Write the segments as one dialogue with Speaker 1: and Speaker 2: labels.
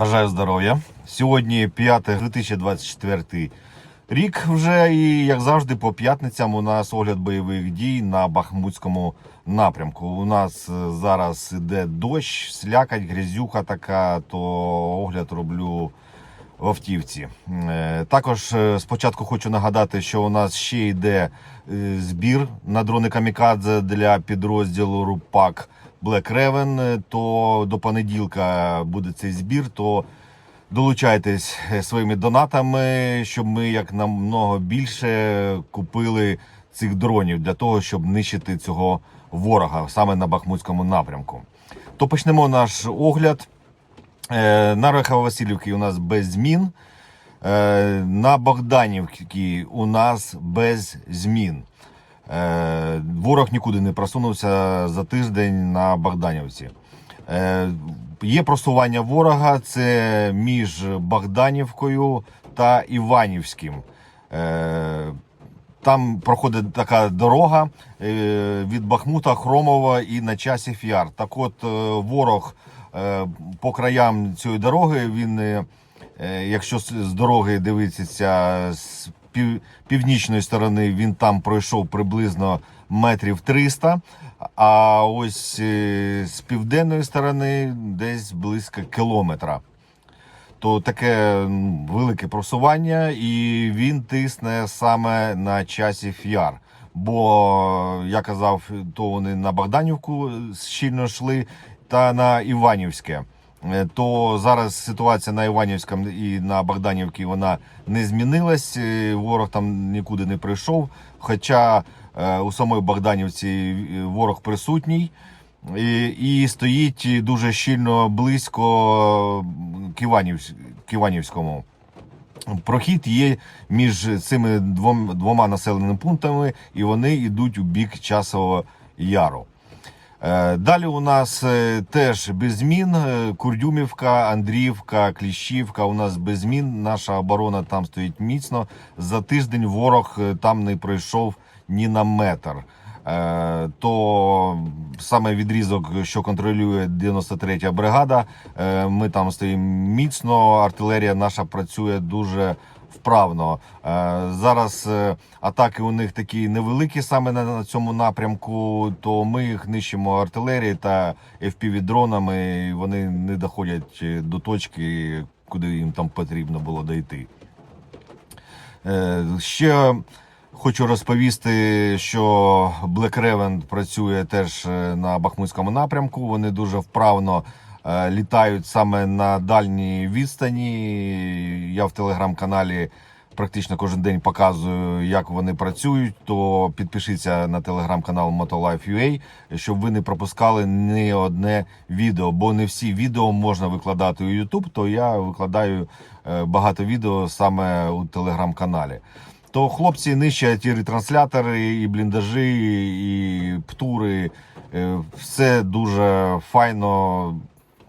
Speaker 1: Бажаю здоров'я. Сьогодні 5 2024 рік вже і як завжди по п'ятницям у нас огляд бойових дій на Бахмутському напрямку. У нас е, зараз іде дощ, слякать, грязюха така, то огляд роблю в автівці. Е, Також е, спочатку хочу нагадати, що у нас ще йде збір на дрони Камікадзе для підрозділу РУПАК Black Raven. Е, То до понеділка буде цей збір. То долучайтесь е, своїми донатами, щоб ми як намного більше купили цих дронів для того, щоб нищити цього ворога саме на Бахмутському напрямку. То почнемо наш огляд. Е, На Рахово-Васильівці у нас без змін. На Богданівці у нас без змін. Е, Ворог нікуди не просунувся за тиждень на Богданівці. Е, Є просування ворога, це між Богданівкою та Іванівським. Е, Там проходить така дорога від Бахмута, Хромова і на часів Яр. Так от ворог по краям цієї дороги, він, якщо з дороги дивитися пів, північної сторони, він там пройшов приблизно метрів 300, а ось е, з південної сторони десь близько кілометра то таке велике просування, і він тисне саме на часів яр. Бо я казав, то вони на Богданівку щільно йшли, та на Іванівське. Е, То зараз ситуація на Іванівському і на Богданівці вона не змінилась. е, Ворог там нікуди не прийшов. Хоча е, у самої Богданівці ворог присутній. І, і стоїть дуже щільно близько к, Іванівському. Прохід є між цими двом, двома населеними пунктами, і вони йдуть у бік часового яру. Е, Далі у нас е, теж без змін. Е, Курдюмівка, Андріївка, Кліщівка. У нас без змін. Наша оборона там стоїть міцно. За тиждень ворог там не пройшов ні на метр. То саме відрізок, що контролює 93-я бригада. Ми там стоїмо міцно. Артилерія наша працює дуже вправно. Е, Зараз е, атаки у них такі невеликі саме на, цьому напрямку, то ми їх нищимо артилерією та FPV-дронами. і Вони не доходять е, до точки, куди їм там потрібно було дойти. Ще хочу розповісти, що Black Raven працює теж на Бахмутському напрямку. Вони дуже вправно літають саме на дальній відстані. Я в телеграм-каналі практично кожен день показую, як вони працюють. То підпишіться на телеграм-канал Motolife.ua, щоб ви не пропускали ні одне відео, бо не всі відео можна викладати у YouTube, то я викладаю е, багато відео саме у телеграм-каналі. То хлопці нищать і ретранслятори, і бліндажі, і птури. Е, Все дуже файно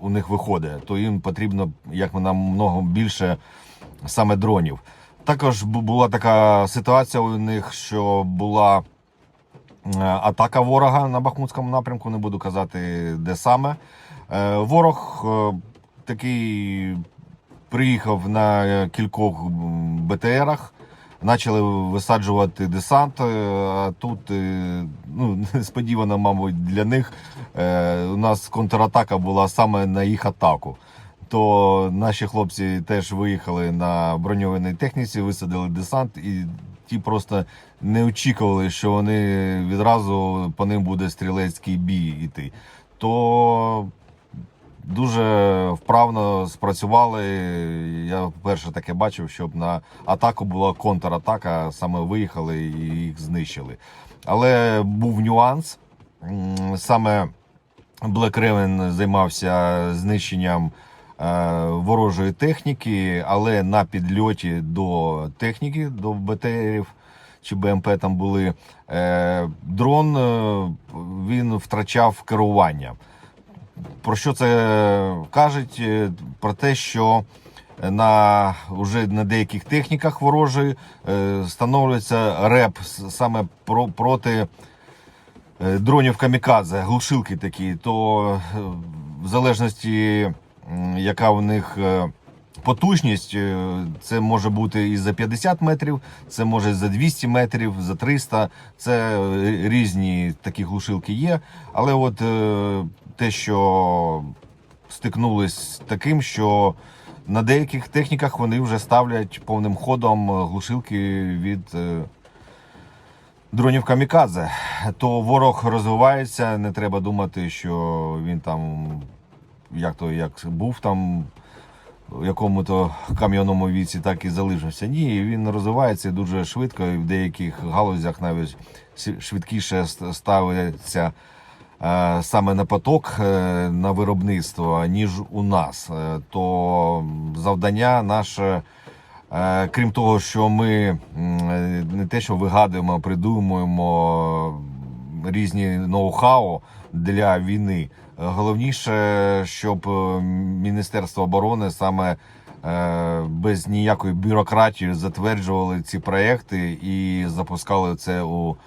Speaker 1: у них виходить. То їм потрібно як намного більше саме дронів. Також була така ситуація у них, що була е, атака ворога на Бахмутському напрямку. Не буду казати, де саме. Е, Ворог е, такий приїхав на кількох БТРах. Почали висаджувати десант. А тут ну, несподівано, мабуть, для них у нас контратака була саме на їх атаку. То наші хлопці теж виїхали на броньованій техніці, висадили десант, і ті просто не очікували, що вони відразу по ним буде стрілецький бій іти. То дуже вправно спрацювали. Я вперше таке бачив, щоб на атаку була контратака, саме виїхали і їх знищили. Але був нюанс. Саме Black Raven займався знищенням е, ворожої техніки, але на підльоті до техніки, до БТРів чи БМП там були, е, дрон е, він втрачав керування. Про що це кажуть? Е, Про те, що на уже на деяких техніках ворожої е, встановлюється реп саме про, проти дронів камікадзе, глушилки такі, то е, в залежності яка в них е, потужність. Е, Це може бути і за 50 метрів, це може за 200 метрів, за 300. Це е, різні такі глушилки є. Але от е, те, що стикнулись з таким, що на деяких техніках вони вже ставлять повним ходом е, глушилки від е, дронів камікадзе. То ворог розвивається, не треба думати, що він там як то як був там в якому-то кам'яному віці, так і залишився. Ні, він розвивається дуже швидко, і в деяких галузях навіть швидкіше ставиться е, саме на поток е, на виробництво, ніж у нас. Е, То завдання наше. Е, Крім того, що ми не те, що вигадуємо, придумуємо різні ноу-хау для війни. Головніше, щоб е, Міністерство оборони саме е, без ніякої бюрократії затверджували ці проекти і запускали це у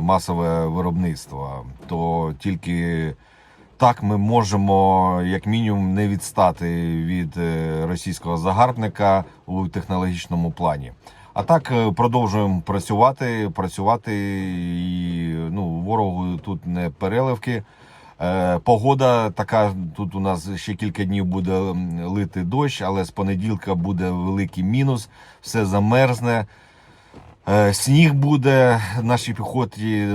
Speaker 1: масове виробництво. То тільки так ми можемо, як мінімум, не відстати від е, російського загарбника у технологічному плані. А так е, продовжуємо працювати, працювати і ну, ворогу тут не переливки. Е, Погода така, тут у нас ще кілька днів буде лити дощ, але з понеділка буде великий мінус, все замерзне. Е, Сніг буде нашій піхоті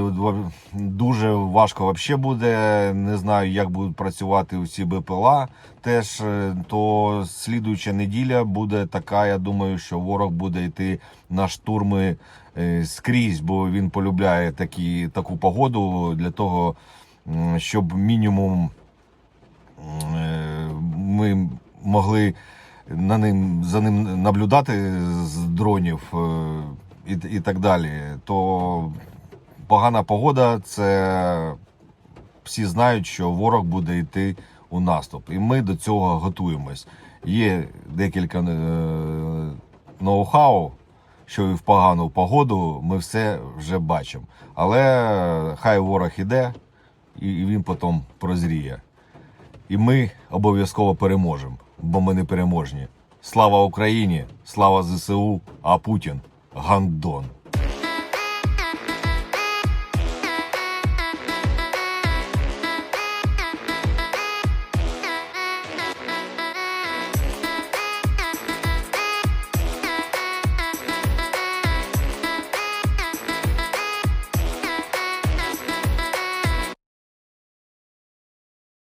Speaker 1: дуже важко взагалі буде. Не знаю, як будуть працювати усі БПЛА. Теж е, то слідуюча неділя буде така. Я думаю, що ворог буде йти на штурми е, скрізь, бо він полюбляє такі, таку погоду для того, щоб мінімум ми могли на ним за ним наблюдати з дронів і, і так далі. То погана погода це всі знають, що ворог буде йти у наступ, і ми до цього готуємось. Є декілька е, ноу-хау, що і в погану погоду ми все вже бачимо. Але хай ворог іде, і і він потім прозріє. І ми обов'язково переможемо, бо ми не переможні. Слава Україні! Слава ЗСУ! А Путін гандон!